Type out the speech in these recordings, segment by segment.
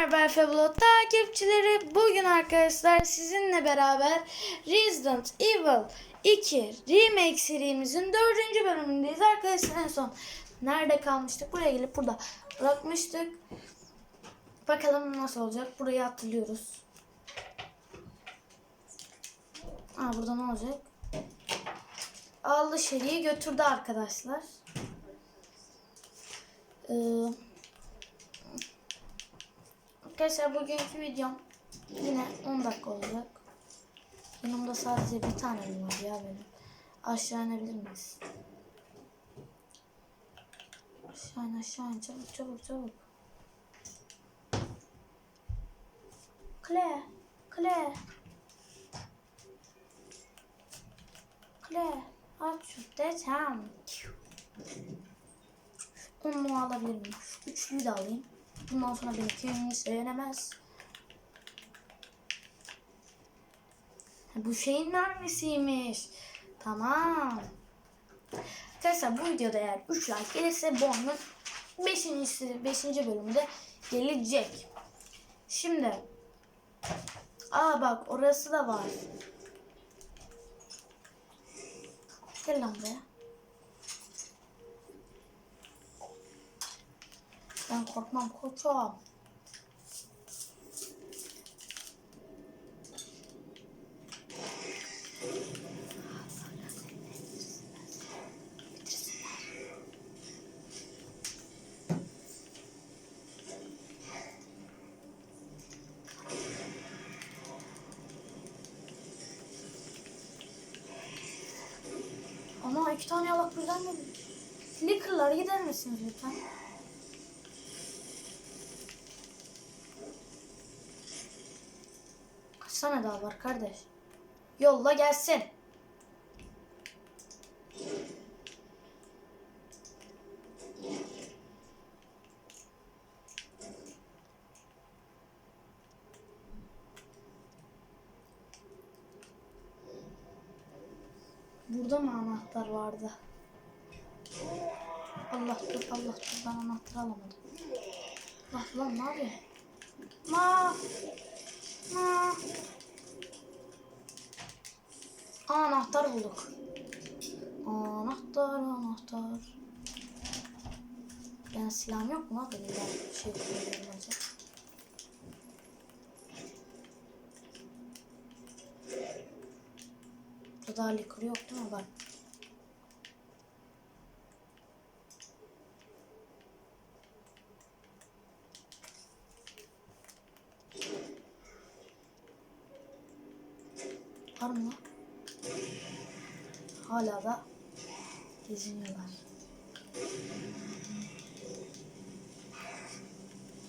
merhaba Fabulot takipçileri. Bugün arkadaşlar sizinle beraber Resident Evil 2 Remake serimizin 4. bölümündeyiz. Arkadaşlar en son nerede kalmıştık? Buraya gelip burada bırakmıştık. Bakalım nasıl olacak? Burayı hatırlıyoruz. Aa burada ne olacak? Aldı şeriyi götürdü arkadaşlar. Ee, Arkadaşlar bugünkü videom yine 10 dakika olacak. Yanımda sadece bir tane var ya benim. Aşağı inebilir miyiz? Aşağı in aşağı in çabuk çabuk çabuk. Claire, Claire. Claire, aç şu desem. Onu alabilir miyim? Üçlüyü de alayım. Bundan sonra beni kimse yenemez. Bu şeyin mermisiymiş. Tamam. Arkadaşlar bu videoda eğer 3 like gelirse bu oyunun 5. 5. bölümünde gelecek. Şimdi Aa bak orası da var. Gel lan buraya. Ben korkmam koçum. Ama iki tane yalak birden mi? Flicker'lara gider misiniz lütfen? Kaç tane daha var kardeş? Yolla gelsin. Burada mı anahtar vardı? Allah dur Allah dur ben anahtar alamadım. Allah lan ne yapıyor? Ma Ma Aa, anahtar bulduk. Anahtar anahtar. Yani silahım yok mu? Benim de şey koyuyorum acaba. Burada likör yok değil mi? Bak. Var mı? Hala da geziniyorlar.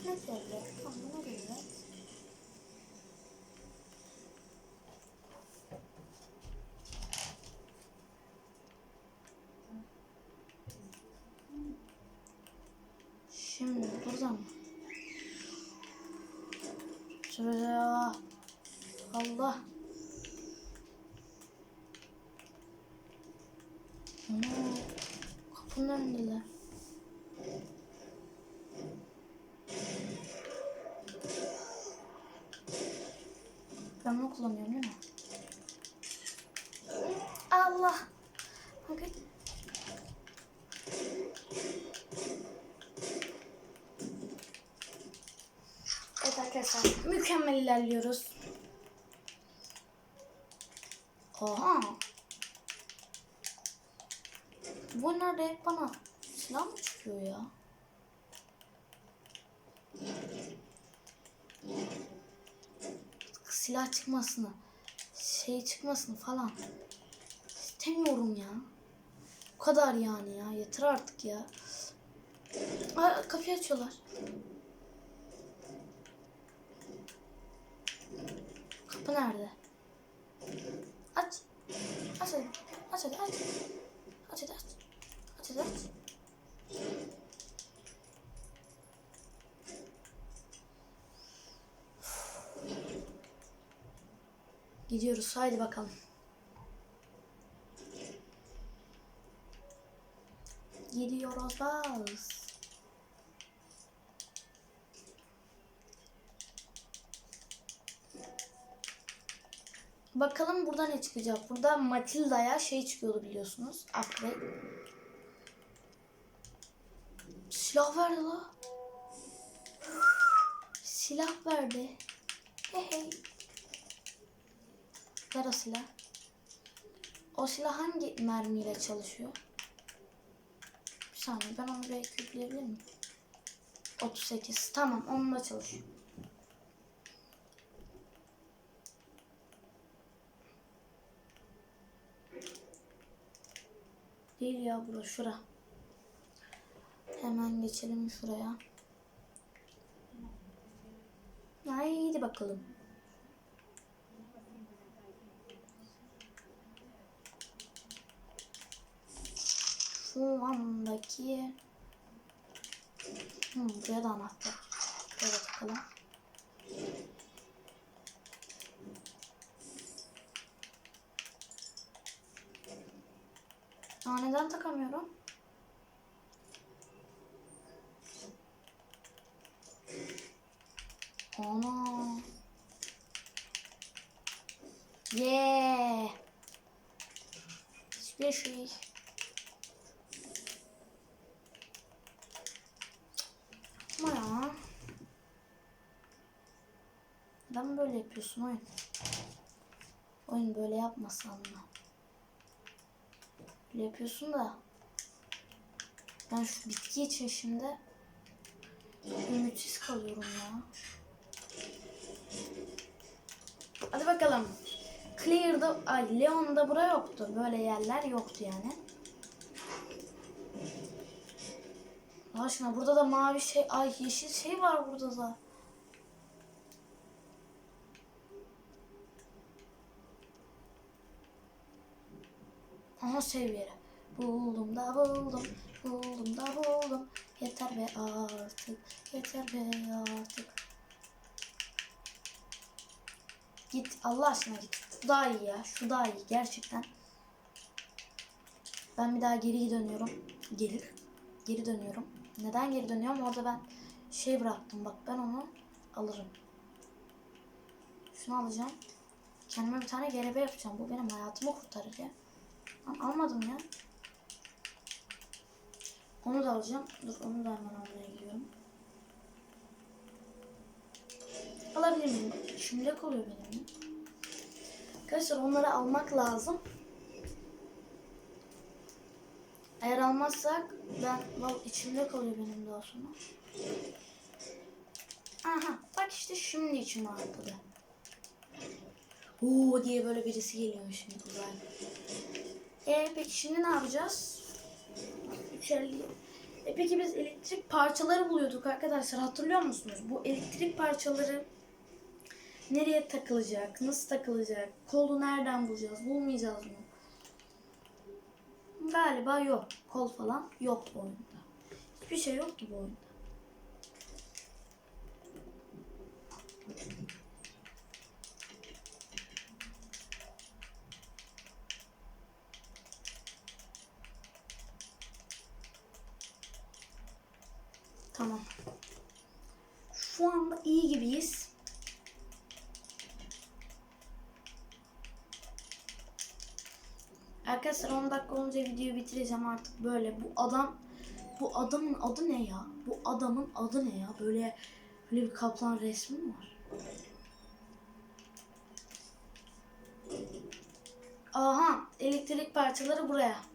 Devlet? Ama ne devlet? Şimdi burada mı? Allah. Ama kapının önündeler. Ben bunu kullanıyorum değil mi? Allah. Bakın. Evet arkadaşlar mükemmel ilerliyoruz. Oha. Bu nerede hep bana silah mı çıkıyor ya? Silah çıkmasını, şey çıkmasını falan istemiyorum ya. Bu kadar yani ya. Yeter artık ya. Aa, kapıyı açıyorlar. Kapı nerede? Gidiyoruz. Haydi bakalım. Gidiyoruz. Bas. Bakalım burada ne çıkacak. Burada Matilda'ya şey çıkıyordu biliyorsunuz. Upgrade. Silah verdi la. Silah verdi. Hey hey. Ver o silah. O silah hangi mermiyle çalışıyor? Bir saniye ben onu bir yükleyebilir miyim? 38. Tamam onunla çalışıyor. Değil ya bura şura. Hemen geçelim şuraya. Haydi bakalım. Şu andaki hmm, buraya da anahtar. Da takalım. Aa, neden takamıyorum? Ana. Yeah. Hiçbir şey. Ama ya. Neden böyle yapıyorsun oyun? Oyun böyle yapmasan mı? Böyle yapıyorsun da. Ben şu bitki için şimdi ümitsiz kalıyorum ya. Hadi bakalım. Clear'da, ay Leon'da bura yoktu. Böyle yerler yoktu yani. Allah aşkına burada da mavi şey, ay yeşil şey var burada da. Aha seviye. Buldum da buldum, buldum da buldum. Yeter be artık, yeter be artık. Git Allah aşkına git. Şu daha iyi ya. Şu daha iyi gerçekten. Ben bir daha geri dönüyorum. Geri geri dönüyorum. Neden geri dönüyorum? Orada ben şey bıraktım. Bak ben onu alırım. Şunu alacağım. Kendime bir tane gelebe yapacağım. Bu benim hayatımı kurtarır ya. Lan almadım ya. Onu da alacağım. Dur onu da hemen almaya gidiyorum. Alabilir miyim? Şimdilik oluyor benim. Arkadaşlar onları almak lazım. Eğer almazsak ben val içimde kalıyor benim daha sonra. Aha bak işte şimdi içim rahatladı. Oo diye böyle birisi geliyor şimdi güzel. E peki şimdi ne yapacağız? İçeriliği. E peki biz elektrik parçaları buluyorduk arkadaşlar hatırlıyor musunuz? Bu elektrik parçaları nereye takılacak? Nasıl takılacak? Kolu nereden bulacağız? Bulmayacağız mı? Galiba yok. Kol falan yok bu oyunda. Hiçbir şey yok ki bu oyunda. Tamam. Şu anda iyi gibiyiz. Arkadaşlar 10 dakika olunca videoyu bitireceğim artık böyle. Bu adam bu adamın adı ne ya? Bu adamın adı ne ya? Böyle böyle bir kaplan resmi mi var? Aha, elektrik parçaları buraya.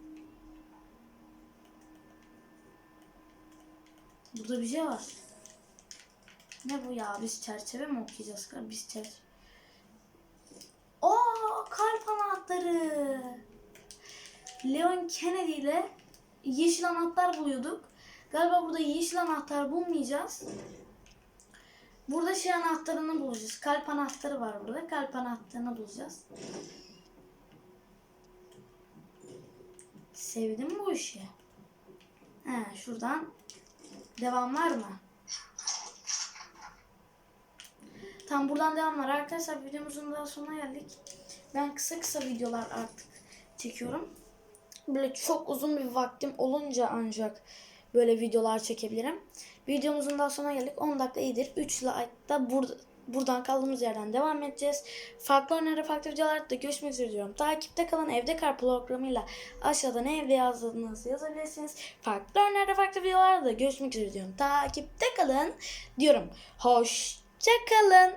Burada bir şey var. Ne bu ya? Biz çerçeve mi okuyacağız? Biz çerçeve. Oo, kalp anahtarı. Leon Kennedy ile yeşil anahtar buluyorduk. Galiba burada yeşil anahtar bulmayacağız. Burada şey anahtarını bulacağız. Kalp anahtarı var burada. Kalp anahtarını bulacağız. Sevdim bu işi. He, şuradan devam var mı? Tam buradan devam var. Arkadaşlar videomuzun daha sonuna geldik. Ben kısa kısa videolar artık çekiyorum böyle çok uzun bir vaktim olunca ancak böyle videolar çekebilirim. Videomuzun daha sonuna geldik. 10 dakika iyidir. 3 like da burada buradan kaldığımız yerden devam edeceğiz. Farklı oyunlarda farklı videolarda da görüşmek üzere diyorum. Takipte kalın evde kar programıyla aşağıda ne evde yazdığınızı yazabilirsiniz. Farklı oyunlarda farklı videolarda da görüşmek üzere diyorum. Takipte kalın diyorum. Hoşça kalın.